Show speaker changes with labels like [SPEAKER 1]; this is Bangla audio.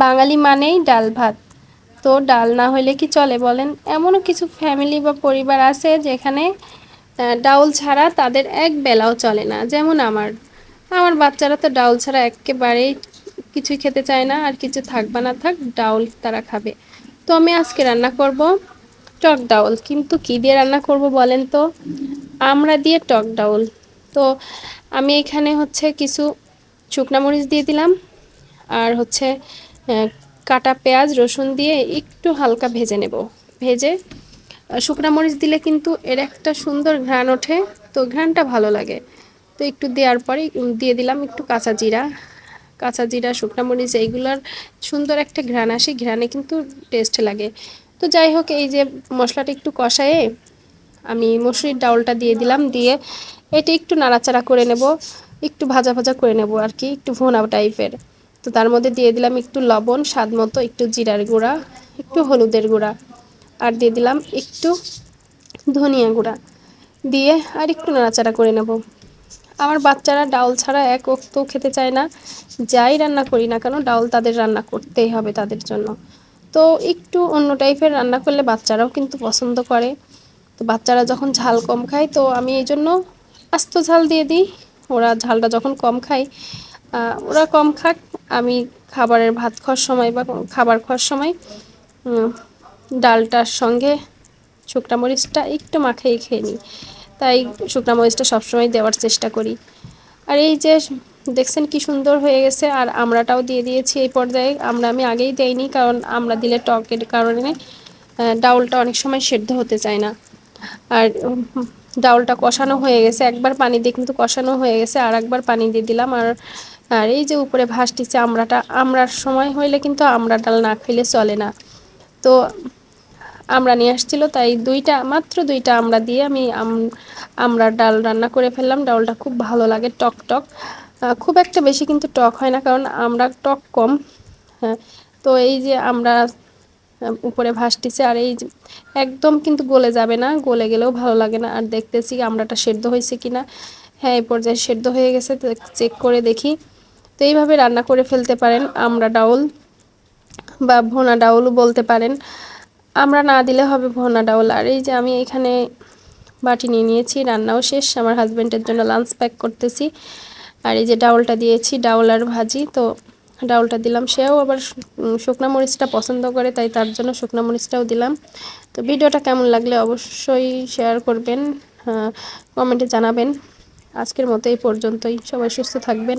[SPEAKER 1] বাঙালি মানেই ডাল ভাত। তো ডাল না হলে কি চলে বলেন? এমনও কিছু ফ্যামিলি বা পরিবার আছে যেখানে ডাউল ছাড়া তাদের এক বেলাও চলে না, যেমন আমার। আমার বাচ্চারা তো ডাউল ছাড়া একেবারেই কিছুই খেতে চায় না, আর কিছু থাক বা না থাক, ডাউল তারা খাবে। তো আমি আজকে রান্না করব টক ডাউল, কিন্তু কী দিয়ে রান্না করব বলেন তো? আমরা দিয়ে টক ডাউল। তো আমি এখানে হচ্ছে কিছু শুকনা মরিচ দিয়ে দিলাম, আর হচ্ছে কাটা পেঁয়াজ, রসুন দিয়ে একটু হালকা ভেজে নেব। ভেজে শুকনা মরিচ দিলে কিন্তু এর একটা সুন্দর ঘ্রাণ ওঠে, তো ঘ্রাণটা ভালো লাগে। তো একটু দেওয়ার পরে দিয়ে দিলাম একটু কাঁচা জিরা। কাঁচা জিরা, শুকনা মরিচ, এইগুলোর সুন্দর একটা ঘ্রাণ আসে, ঘ্রাণে কিন্তু টেস্ট লাগে। তো যাই হোক, এই যে মশলাটা একটু কষায়ে আমি মসুরির ডাউলটা দিয়ে দিলাম, দিয়ে এটা একটু নাড়াচাড়া করে নেব, একটু ভাজা ভাজা করে নেব আর কি, একটু ভোনা টাইপের তো তার মধ্যে দিয়ে দিলাম একটু লবণ, স্বাদ মতো একটু জিরার গুঁড়া, একটু হলুদের গুঁড়া, আর দিয়ে দিলাম একটু ধনিয়া গুঁড়া। দিয়ে আর একটু নাড়াচাড়া করে নেব। আমার বাচ্চারা ডাউল ছাড়া এক ওক্তও খেতে চায় না। যাই রান্না করি না কেন ডাউল তাদের রান্না করতেই হবে তাদের জন্য। তো একটু অন্য টাইপের রান্না করলে বাচ্চারাও কিন্তু পছন্দ করে। তো বাচ্চারা যখন ঝাল কম খায়, তো আমি এই জন্য আস্ত ঝাল দিয়ে দিই। ওরা ঝালটা যখন কম খায় ওরা কম খাক। আমি খাবারের ভাত খাওয়ার সময় বা খাবার খাওয়ার সময় ডালটার সঙ্গে শুকনা মরিচটা একটু মাখিয়ে খেয়ে নিই। তাই শুকনা মরিচটা সবসময় দেওয়ার চেষ্টা করি। আর এই যে দেখছেন কি সুন্দর হয়ে গেছে, আর আমরাটাও দিয়ে দিয়েছি এই পর্যায়ে। আমরা আমি আগেই দেইনি, কারণ আমরা দিলে টকের কারণে ডাউলটা অনেক সময় সেদ্ধ হতে চায় না। আর ডাউলটা কষানো হয়ে গেছে। একবার পানি দিয়ে কিন্তু কষানো হয়ে গেছে, আর একবার পানি দিয়ে দিলাম। আর আর এই যে উপরে ভাসটিছে আমড়াটা, আমড়ার সময় হইলে কিন্তু আমড়া ডাল না খেলে চলে না। তো আমরা নিয়ে আসছিল, তাই দুইটা, মাত্র দুইটা আমরা দিয়ে আমি আমরা ডাল রান্না করে ফেললাম। ডালটা খুব ভালো লাগে, টক টক। খুব একটা বেশি কিন্তু টক হয় না, কারণ আমরা টক কম। হ্যাঁ তো এই যে আমরা উপরে ভাসটিছে আর এই একদম কিন্তু গলে যাবে না, গলে গেলেও ভালো লাগে না। আর দেখতেছি আমরাটা সেদ্ধ হয়েছে কি না হ্যাঁ এই পর্যায়ে সেদ্ধ হয়ে গেছে চেক করে দেখি। তো এইভাবে রান্না করে ফেলতে পারেন, আমরা ডাউল বা ভোনা ডাউলও বলতে পারেন। আমরা না দিলে হবে ভোনা ডাউল। আর এই যে আমি এখানে বাটি নিয়ে নিয়েছি, রান্নাও শেষ। আমার হাজব্যান্ডের জন্য লাঞ্চ প্যাক করতেছি। আর এই যে ডাউলটা দিয়েছি, ডাউল আর ভাজি। তো ডাউলটা দিলাম, সেও আবার শুকনো মরিচটা পছন্দ করে, তাই তার জন্য শুকনো মরিচটাও দিলাম। তো ভিডিওটা কেমন লাগলে অবশ্যই শেয়ার করবেন কমেন্টে জানাবেন। আজকের মতো এই পর্যন্তই। সবাই সুস্থ থাকবেন।